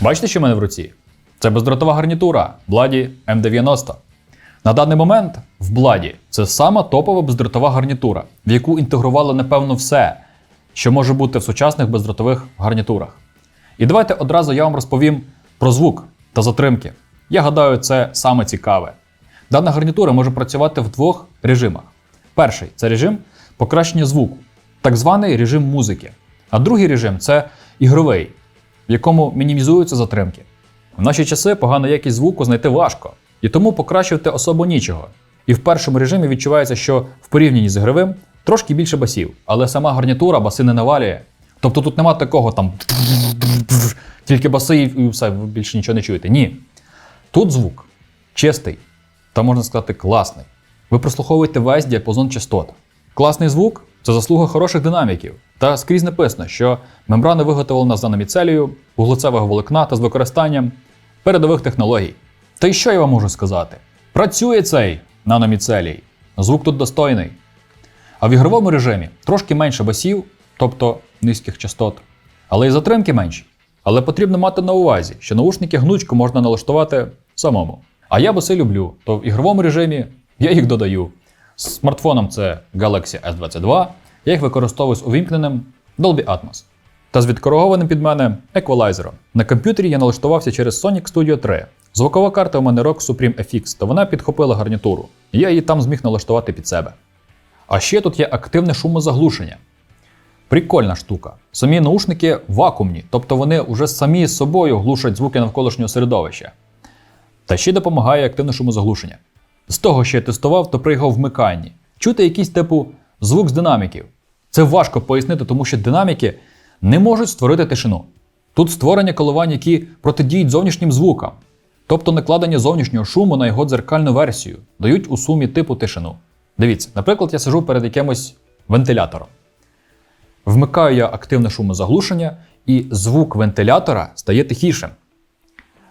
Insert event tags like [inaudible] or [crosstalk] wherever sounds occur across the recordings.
Бачите, що в мене в руці? Це бездротова гарнітура Бладі М90. На даний момент в Бладі це сама топова бездротова гарнітура, в яку інтегрували, напевно, все, що може бути в сучасних бездротових гарнітурах. І давайте одразу я вам розповім про звук та затримки. Я гадаю, це саме цікаве. Дана гарнітура може працювати в двох режимах. Перший це режим покращення звуку, так званий режим музики. А другий режим це ігровий, в якому мінімізуються затримки. В наші часи погану якість звуку знайти важко, і тому покращувати особо нічого. І в першому режимі відчувається, що в порівнянні з ігровим трошки більше басів, але сама гарнітура баси не навалює. Тобто тут нема такого там тільки баси і все, ви більше нічого не чуєте. Ні. Тут звук чистий та можна сказати класний. Ви прослуховуєте весь діапазон частот. Класний звук це заслуга хороших динаміків. Та скрізь написано, що мембрана виготовлена з наноміцелію, вуглецевого волокна та з використанням передових технологій. Та й що я вам можу сказати? Працює цей наноміцелій. Звук тут достойний. А в ігровому режимі трошки менше басів, тобто низьких частот, але і затримки менші. Але потрібно мати на увазі, що наушники гнучку можна налаштувати самому. А я баси люблю, то в ігровому режимі я їх додаю. З смартфоном це Galaxy S22, я їх використовую з увімкненим Dolby Atmos. Та з відкоригованим під мене еквалайзером. На комп'ютері я налаштувався через Sonic Studio 3. Звукова карта у мене ROG Supreme FX, то вона підхопила гарнітуру. Я її там зміг налаштувати під себе. А ще тут є активне шумозаглушення. Прикольна штука. Самі наушники вакуумні, тобто вони вже самі з собою глушать звуки навколишнього середовища. Та ще допомагає активне шумозаглушення. З того, що я тестував, то при його вмиканні чути якийсь типу звук з динаміків. Це важко пояснити, тому що динаміки не можуть створити тишину. Тут створення коливань, які протидіють зовнішнім звукам, тобто накладення зовнішнього шуму на його дзеркальну версію, дають у сумі типу тишину. Дивіться, наприклад, я сижу перед якимось вентилятором. Вмикаю я активне шумозаглушення, і звук вентилятора стає тихішим.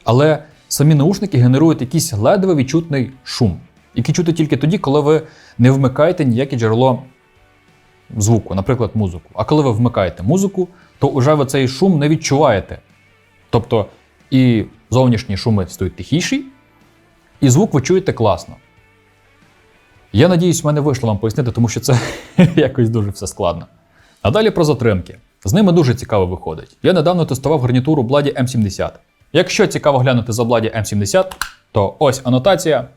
Але самі наушники генерують якийсь ледве відчутний шум, який чути тільки тоді, коли ви не вмикаєте ніяке джерело звуку, наприклад, музику. А коли ви вмикаєте музику, то вже ви цей шум не відчуваєте. Тобто і зовнішні шуми стають тихіші, і звук ви чуєте класно. Я надіюсь, в мене вийшло вам пояснити, тому що це [laughs] якось дуже все складно. А далі про затримки. З ними дуже цікаво виходить. Я недавно тестував гарнітуру Bladdy M70. Якщо цікаво глянути за Bladdy M70, то ось анотація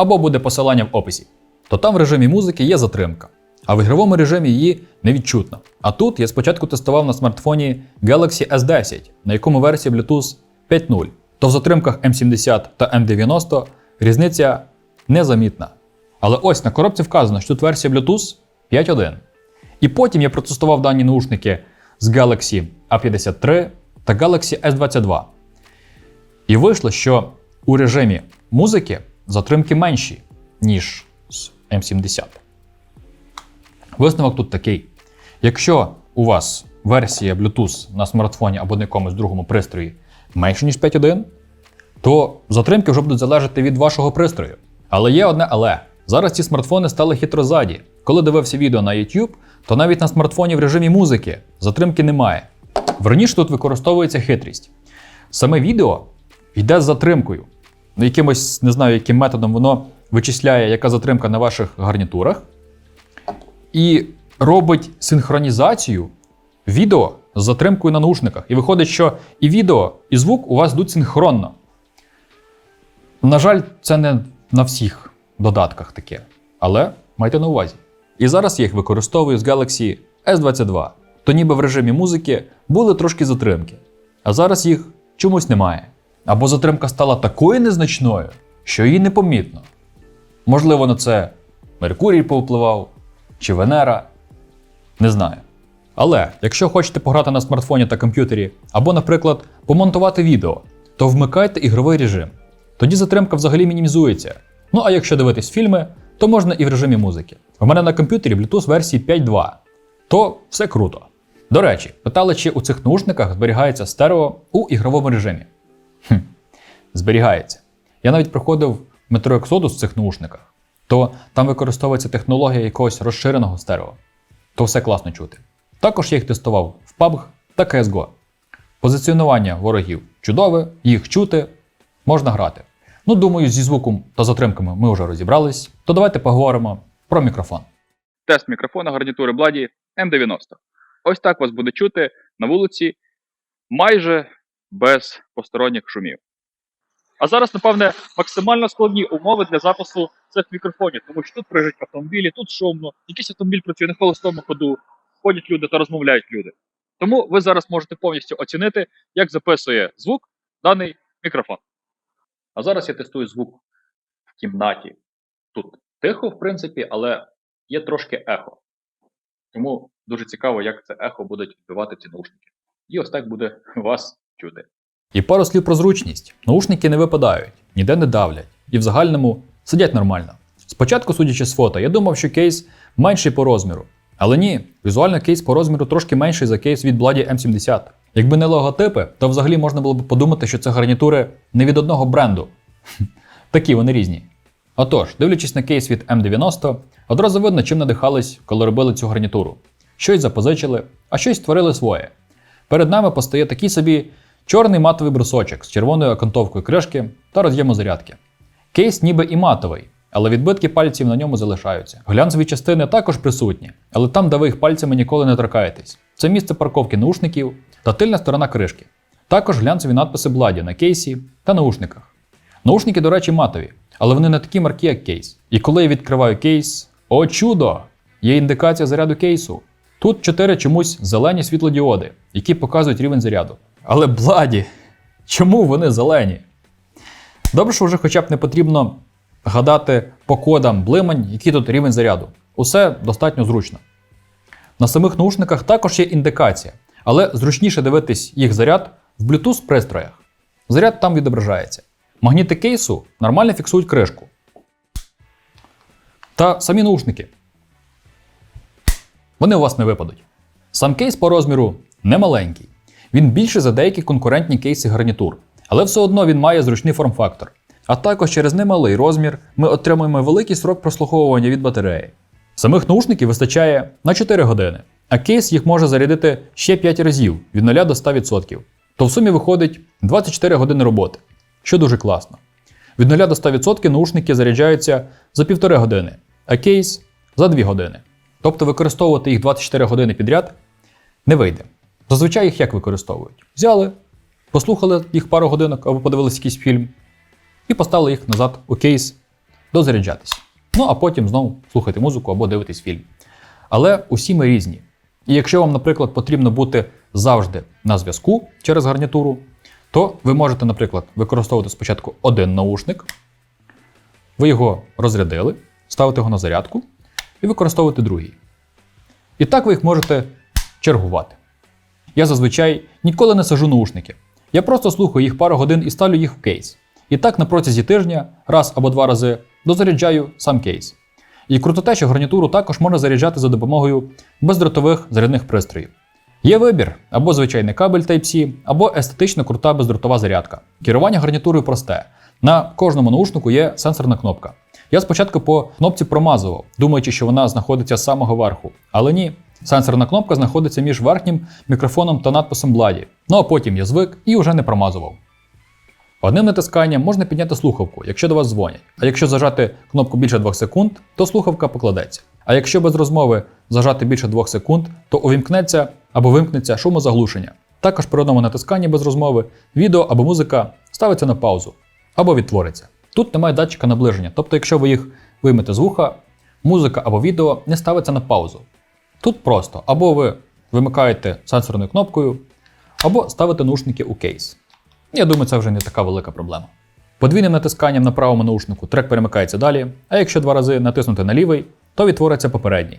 або буде посилання в описі. То там в режимі музики є затримка, а в ігровому режимі її не відчутно. А тут я спочатку тестував на смартфоні Galaxy S10, на якому версії Bluetooth 5.0. То в затримках M70 та M90 різниця незамітна. Але ось на коробці вказано, що тут версія Bluetooth 5.1. І потім я протестував дані наушники з Galaxy A53 та Galaxy S22. І вийшло, що у режимі музики затримки менші, ніж з M70. Висновок тут такий: якщо у вас версія Bluetooth на смартфоні або на якомусь другому пристрої менше, ніж 5.1, то затримки вже будуть залежати від вашого пристрою. Але є одне але. Зараз ці смартфони стали хитрозаді. Коли дивився відео на YouTube, то навіть на смартфоні в режимі музики затримки немає. Верніше тут використовується хитрість. Саме відео йде з затримкою. Ну, Якимось, не знаю, яким методом воно вичисляє, яка затримка на ваших гарнітурах, і робить синхронізацію відео з затримкою на наушниках. І виходить, що і відео, і звук у вас йдуть синхронно. На жаль, це не на всіх додатках таке. Але майте на увазі. І зараз я їх використовую з Galaxy S22. То ніби в режимі музики були трошки затримки. А зараз їх чомусь немає. Або затримка стала такою незначною, що її непомітно. Можливо, на це Меркурій повпливав чи Венера. Не знаю. Але якщо хочете пограти на смартфоні та комп'ютері, або, наприклад, помонтувати відео, то вмикайте ігровий режим. Тоді затримка взагалі мінімізується. Ну а якщо дивитись фільми, то можна і в режимі музики. У мене на комп'ютері Bluetooth версії 5.2, то все круто. До речі, питали, чи у цих наушниках зберігається стерео у ігровому режимі. Хм, зберігається. Я навіть проходив метро Exodus в цих наушниках, то там використовується технологія якогось розширеного стерео. То все класно чути. Також я їх тестував в PUBG та CSGO. Позиціонування ворогів чудове, їх чути, можна грати. Ну, думаю, зі звуком та затримками ми вже розібрались, то давайте поговоримо про мікрофон. тест мікрофона гарнітури Бладі М90. Ось так вас буде чути на вулиці майже без посторонніх шумів. А зараз, напевне, максимально складні умови для запису цих мікрофонів, тому що тут приїжджають автомобілі, тут шумно, якийсь автомобіль працює на холостому ходу, ходять люди та розмовляють люди. Тому ви зараз можете повністю оцінити, як записує звук даний мікрофон. А зараз я тестую звук в кімнаті. Тут тихо, в принципі, але є трошки ехо. Тому дуже цікаво, як це ехо будуть відбивати ці наушники. І ось так буде вас чути. І пару слів про зручність. Наушники не випадають, ніде не давлять, і в загальному сидять нормально. Спочатку, судячи з фото, я думав, що кейс менший по розміру. Але ні, візуально кейс по розміру трошки менший за кейс від Bladdy M70. Якби не логотипи, то взагалі можна було б подумати, що це гарнітури не від одного бренду. Такі вони різні. Отож, дивлячись на кейс від M90, одразу видно, чим надихались, коли робили цю гарнітуру. Щось запозичили, а щось створили своє. Перед нами постає такий собі чорний матовий брусочок з червоною окантовкою кришки та роз'єму зарядки. Кейс ніби і матовий, але відбитки пальців на ньому залишаються. Глянцеві частини також присутні, але там, де ви їх пальцями ніколи не торкаєтесь. Це місце парковки наушників та тильна сторона кришки. Також глянцеві надписи Бладі на кейсі та наушниках. Наушники, до речі, матові, але вони не такі маркі, як кейс. І коли я відкриваю кейс, о чудо! Є індикація заряду кейсу. Тут чотири чомусь зелені світлодіоди, які показують рівень заряду. Але бладі, чому вони зелені? Добре, що вже хоча б не потрібно гадати по кодам блимань, який тут рівень заряду. Усе достатньо зручно. На самих наушниках також є індикація, але зручніше дивитись їх заряд в Bluetooth пристроях. Заряд там відображається. Магніти кейсу нормально фіксують кришку. Та самі наушники. Вони у вас не випадуть. Сам кейс по розміру не маленький. Він більше за деякі конкурентні кейси гарнітур, але все одно він має зручний форм-фактор. А також через немалий розмір ми отримуємо великий срок прослуховування від батареї. Самих наушників вистачає на 4 години, а кейс їх може зарядити ще 5 разів від 0 до 100%. То в сумі виходить 24 години роботи, що дуже класно. Від 0 до 100% наушники заряджаються за 1,5 години, а кейс за 2 години. Тобто використовувати їх 24 години підряд не вийде. Зазвичай їх як використовують? Взяли, послухали їх пару годинок або подивилися якийсь фільм, і поставили їх назад у кейс дозаряджатись. Ну а потім знову слухати музику або дивитись фільм. Але усі ми різні. І якщо вам, наприклад, потрібно бути завжди на зв'язку через гарнітуру, то ви можете, наприклад, використовувати спочатку один наушник, ви його розрядили, ставите його на зарядку і використовувати другий. І так ви їх можете чергувати. Я зазвичай ніколи не сажу наушники. Я просто слухаю їх пару годин і ставлю їх в кейс. І так на протязі тижня, раз або два рази, дозаряджаю сам кейс. І круто те, що гарнітуру також можна заряджати за допомогою бездротових зарядних пристроїв. Є вибір або звичайний кабель Type-C, або естетично крута бездротова зарядка. Керування гарнітурою просте. На кожному наушнику є сенсорна кнопка. Я спочатку по кнопці промазував, думаючи, що вона знаходиться з самого верху. Але ні, сенсорна кнопка знаходиться між верхнім мікрофоном та надписом Бладі. Ну а потім я звик і вже не промазував. Одним натисканням можна підняти слухавку, якщо до вас дзвонять. А якщо зажати кнопку більше 2 секунд, то слухавка покладеться. А якщо без розмови зажати більше 2 секунд, то увімкнеться або вимкнеться шумозаглушення. Також при одному натисканні без розмови відео або музика ставиться на паузу або відтвориться. Тут немає датчика наближення, тобто, якщо ви їх виймете з вуха, музика або відео не ставиться на паузу. Тут просто або ви вимикаєте сенсорною кнопкою, або ставите наушники у кейс. Я думаю, це вже не така велика проблема. Подвійним натисканням на правому наушнику трек перемикається далі, а якщо два рази натиснути на лівий, то відтвориться попередній.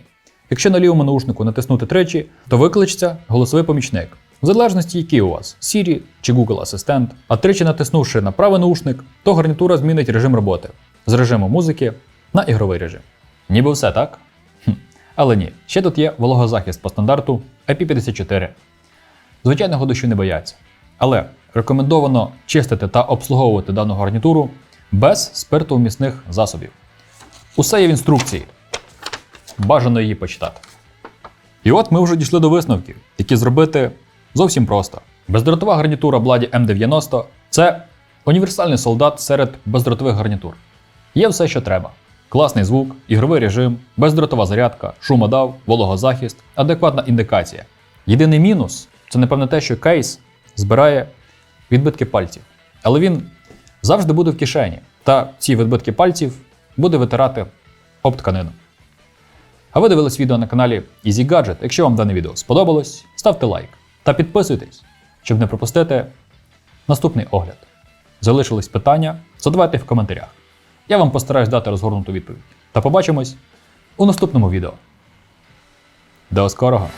Якщо на лівому наушнику натиснути тричі, то викличеться голосовий помічник. В залежності, який у вас Siri чи Google Асистент, а тричі натиснувши на правий наушник, то гарнітура змінить режим роботи з режиму музики на ігровий режим. Ніби все так? Але ні, ще тут є вологозахист по стандарту IP54. Звичайного дощу не бояться. Але рекомендовано чистити та обслуговувати дану гарнітуру без спиртовмісних засобів. Усе є в інструкції. Бажано її почитати. І от ми вже дійшли до висновків, які зробити зовсім просто. Бездротова гарнітура Бладі М90 це універсальний солдат серед бездротових гарнітур. Є все, що треба: класний звук, ігровий режим, бездротова зарядка, шумодав, вологозахист, адекватна індикація. Єдиний мінус це напевне те, що кейс збирає відбитки пальців, але він завжди буде в кишені, та ці відбитки пальців буде витирати об тканину. А ви дивились відео на каналі Easy Gadget. Якщо вам дане відео сподобалось, ставте лайк та підписуйтесь, щоб не пропустити наступний огляд. Залишились питання, задавайте в коментарях. Я вам постараюсь дати розгорнуту відповідь. Та побачимось у наступному відео. До скорого!